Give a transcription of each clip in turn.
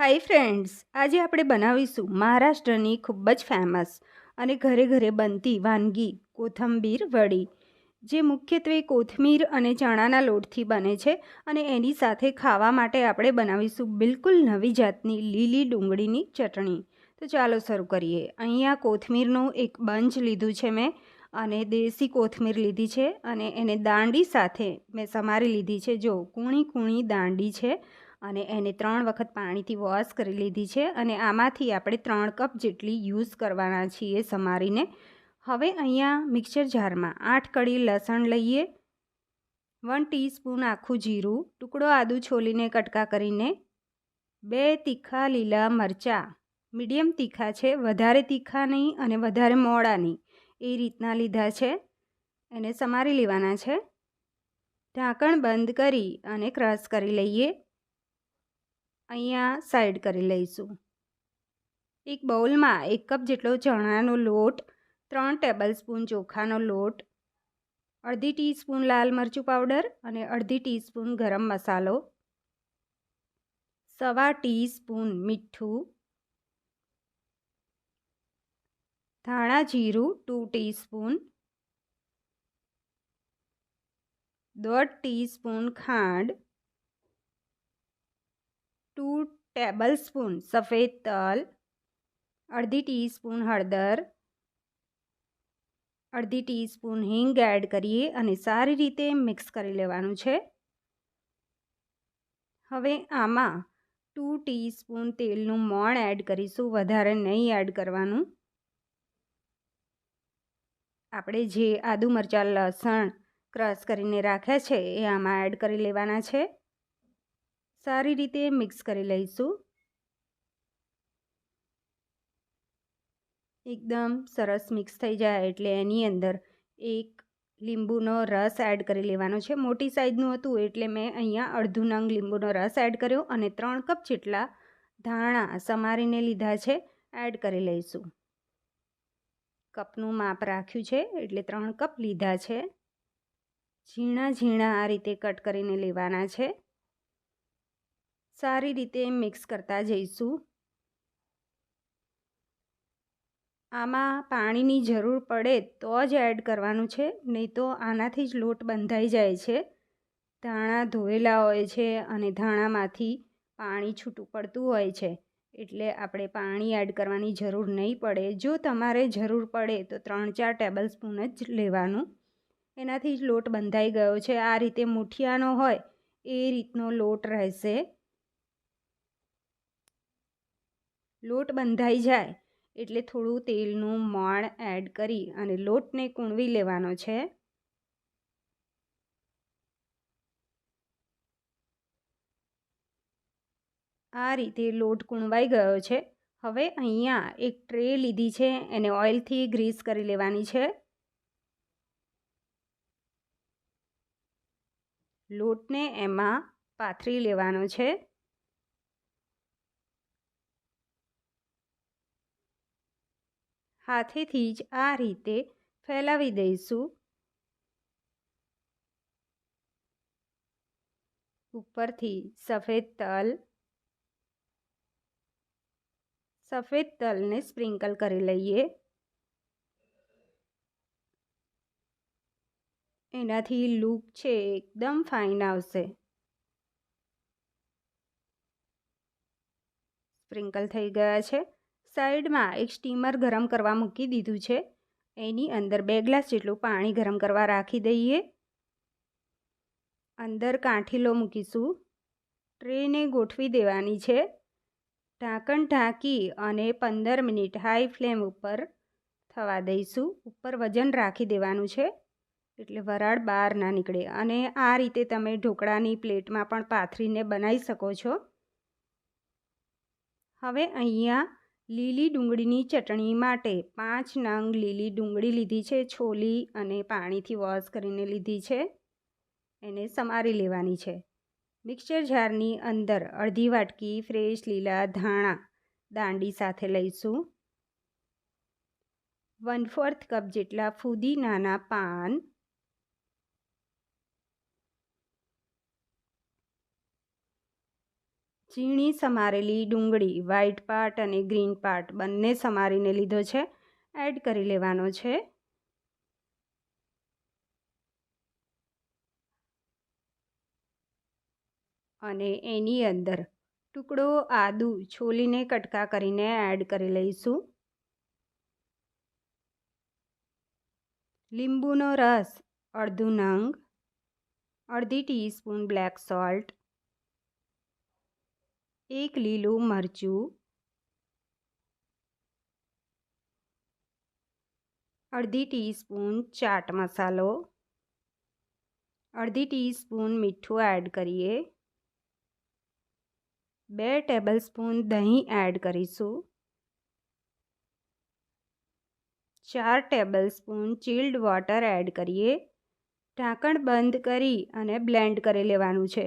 Hi friends આજે આપણે બનાવીશું મહારાષ્ટ્રની ખૂબ જ ફેમસ અને ઘરે ઘરે બનતી વાનગી કોથંબીર વડી, જે મુખ્યત્વે કોથમીર અને ચણાના લોટથી બને છે અને એની સાથે ખાવા માટે આપણે બનાવીશું બિલકુલ નવી જાતની લીલી ડુંગળીની ચટણી. તો ચાલો શરૂ કરીએ. અહીંયા કોથમીરનું એક બંચ લીધું છે મેં અને દેશી કોથમીર લીધી છે અને એને દાંડી સાથે મેં સમારી લીધી છે. જો કૂણી કૂણી દાંડી છે અને એને ત્રણ વખત પાણીથી વોશ કરી લીધી છે અને આમાંથી આપણે ત્રણ કપ જેટલી યુઝ કરવાના છીએ સમારીને. હવે અહીંયા મિક્સર જારમાં આઠ કળી લસણ લઈએ. વન ટીસ્પૂન આખું જીરું, ટુકડો આદુ છોલીને કટકા કરીને. બે તીખા લીલા મરચાં. મીડિયમ તીખા છે, વધારે તીખા નહીં અને વધારે મોડા નહીં. એ રીતના લીધા છે. એને સમારી લેવાના છે. ઢાંકણ બંધ કરી અને ક્રશ કરી લઈએ. અહીંયા સાઈડ કરી લઈશું. એક બાઉલમાં એક કપ જેટલો ચણાનો લોટ, ત્રણ ટેબલ સ્પૂન ચોખાનો લોટ, અડધી ટીસ્પૂન લાલ મરચું પાવડર અને અડધી ટીસ્પૂન ગરમ મસાલો, સવા ટીસ્પૂન મીઠું, ધાણા જીરું ટુ ટીસ્પૂન દોઢ ટીસ્પૂન ખાંડ ટુ ટેબલ સ્પૂન સફેદ તલ, અડધી ટીસ્પૂન હળદર, અડધી ટીસ્પૂન હિંગ એડ કરીએ અને સારી રીતે મિક્સ કરી લેવાનું છે. હવે આમાં ટુ ટીસ્પૂન તેલનું મોણ એડ કરીશું, વધારે નહીં એડ કરવાનું. આપણે જે આદુ મરચાં, લસણ, ક્રશ કરીને રાખ્યા છે, એ આમાં એડ કરી લેવાના છે. સારી રીતે મિક્સ કરી લઈશું. એકદમ સરસ મિક્સ થઈ જાય એટલે એની અંદર એક લીંબુનો રસ એડ કરી લેવાનો છે. મોટી સાઈઝનું હતું એટલે મેં અહીંયા અડધું નંગ લીંબુનો રસ એડ કર્યો અને ત્રણ કપ જેટલા ધાણા સમારીને લીધા છે એડ કરી લઈશું. કપનું માપ રાખ્યું છે એટલે ત્રણ કપ લીધા છે. ઝીણા ઝીણા આ રીતે કટ કરીને લેવાના છે. સારી રીતે મિક્સ કરતા જઈશું. આમાં પાણીની જરૂર પડે તો જ એડ કરવાનું છે, નહીં તો આનાથી જ લોટ બંધાઈ જાય છે. ધાણા ધોયેલા હોય છે અને ધાણામાંથી પાણી છૂટું પડતું હોય છે, એટલે આપણે પાણી એડ કરવાની જરૂર નહીં પડે. જો તમારે જરૂર પડે તો ત્રણ ચાર ટેબલ સ્પૂન જ લેવાનું. એનાથી જ લોટ બંધાઈ ગયો છે. આ રીતે મુઠિયાનો હોય એ રીતનો લોટ રહેશે. લોટ બંધાઈ જાય એટલે થોડું તેલનું મોણ એડ કરી અને લોટને કૂણવી લેવાનો છે. આ રીતે લોટ કૂણવાઈ ગયો છે. હવે અહીંયા એક ટ્રે લીધી છે. એને ઓઇલથી ગ્રીસ કરી લેવાની છે. લોટને એમાં પાથરી લેવાનો છે. હાથેથી જ આ રીતે ફેલાવી દઈશું. ઉપરથી સફેદ તલ, સફેદ તલને સ્પ્રિંકલ કરી લઈએ. એનાથી લુક છે એકદમ ફાઇન આવશે. સ્પ્રિંકલ થઈ ગયા છે. સાઈડમાં એક સ્ટીમર ગરમ કરવા મૂકી દીધું છે. એની અંદર બે ગ્લાસ જેટલું પાણી ગરમ કરવા રાખી દઈએ. અંદર કાંઠીલો મૂકીશું. ટ્રેને ગોઠવી દેવાની છે. ઢાંકણ ઢાંકી અને પંદર મિનિટ હાઈ ફ્લેમ ઉપર થવા દઈશું. ઉપર વજન રાખી દેવાનું છે. એટલે વરાળ બહાર ના નીકળે. અને આ રીતે તમે ઢોકળાની પ્લેટમાં પણ પાથરીને બનાવી શકો છો. હવે અહીંયા લીલી ડુંગળીની ચટણી માટે પાંચ નંગ લીલી ડુંગળી લીધી છે, છોલી અને પાણીથી વોશ કરીને લીધી છે. એને સમારી લેવાની છે. મિક્સર જારની અંદર અડધી વાટકી ફ્રેશ લીલા ધાણા દાંડી સાથે લઈશું. વન ફોર્થ કપ જેટલા ફૂદીનાના પાન ઝીણી સમારેલી ડુંગળી, વ્હાઈટ પાર્ટ અને ગ્રીન પાર્ટ બંને સમારીને લીધો છે. એડ કરી લેવાનો છે. અને એની અંદર ટુકડો આદુ છોલીને કટકા કરીને એડ કરી લઈશું. લીંબુનો રસ, અડધું નંગ, અડધી ટીસ્પૂન બ્લેક સોલ્ટ એક લીલું મરચું, અડધી ટીસ્પૂન ચાટ મસાલો, અડધી ટીસ્પૂન મીઠું એડ કરીએ, બે ટેબલસ્પૂન દહીં એડ કરીશું, ચાર ટેબલસ્પૂન ચિલ્ડ વોટર એડ કરીએ, ઢાંકણ બંધ કરી અને બ્લેન્ડ કરી લેવાનું છે.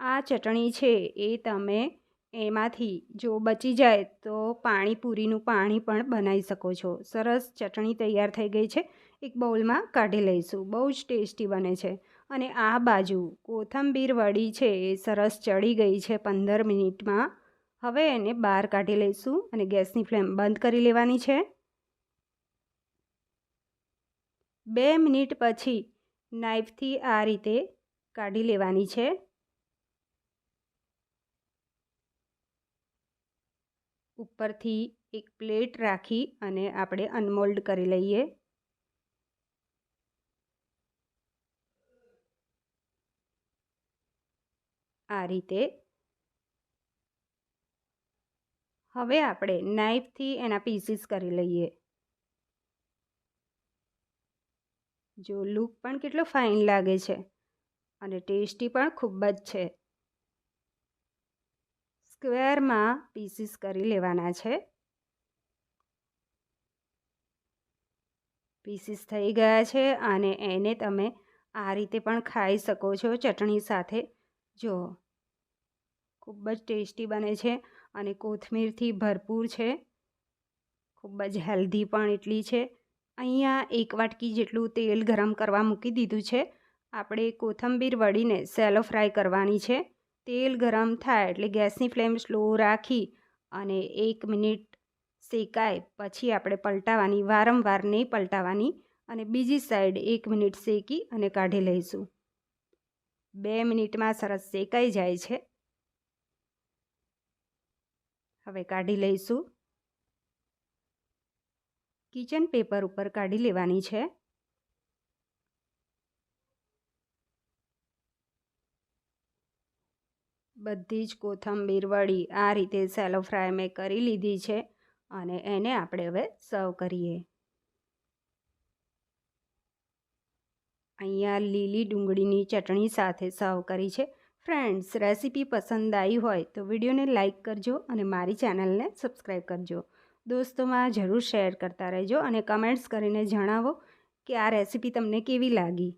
આ ચટણી છે એ તમે એમાંથી જો બચી જાય તો પાણીપુરીનું પાણી પણ બનાવી શકો છો. સરસ ચટણી તૈયાર થઈ ગઈ છે. એક બાઉલમાં કાઢી લઈશું. બહુ જ ટેસ્ટી બને છે. અને આ બાજુ કોથંબીર વડી છે એ સરસ ચડી ગઈ છે પંદર મિનિટમાં. હવે એને બહાર કાઢી લઈશું અને ગેસની ફ્લેમ બંધ કરી લેવાની છે. બે મિનિટ પછી નાઈફથી આ રીતે કાઢી લેવાની છે. ઉપરથી એક પ્લેટ રાખી અને આપણે અનમોલ્ડ કરી લઈએ. આ રીતે. હવે આપણે નાઈફથી એના પીસીસ કરી લઈએ. જો લુક પણ કેટલો ફાઇન લાગે છે અને ટેસ્ટી પણ ખૂબ જ છે. સ્ક્વેરમાં પીસીસ કરી લેવાના છે. પીસીસ થઈ ગયા છે અને એને તમે આ રીતે પણ ખાઈ શકો છો ચટણી સાથે. જો, ખૂબ જ ટેસ્ટી બને છે અને કોથમીરથી ભરપૂર છે. ખૂબ જ હેલ્ધી પણ એટલી છે. અહીંયા એક વાટકી જેટલું તેલ ગરમ કરવા મૂકી દીધું છે. આપણે કોથંબીર વળીને સેલો ફ્રાય કરવાની છે. તેલ ગરમ થાય એટલે ગેસની ફ્લેમ સ્લો રાખી અને એક મિનિટ શેકાય પછી આપણે પલટાવાની, વારંવાર નહીં પલટાવાની અને બીજી સાઈડ એક મિનિટ શેકી અને કાઢી લઈશું. બે મિનિટમાં સરસ શેકાઈ જાય છે. હવે કાઢી લઈશું. કિચન પેપર ઉપર કાઢી લેવાની છે. બધી જ કોથંબીરવાળી આ રીતે સેલો ફ્રાય મેં કરી લીધી છે અને એને આપણે હવે સર્વ કરીએ. અહીંયા લીલી ડુંગળીની ચટણી સાથે સર્વ કરી છે. ફ્રેન્ડ્સ રેસીપી પસંદ આવી હોય તો વિડીયોને લાઇક કરજો અને મારી ચેનલને સબસ્ક્રાઈબ કરજો. દોસ્તોમાં જરૂર શેર કરતા રહેજો અને કમેન્ટ્સ કરીને જણાવો કે આ રેસીપી તમને કેવી લાગી?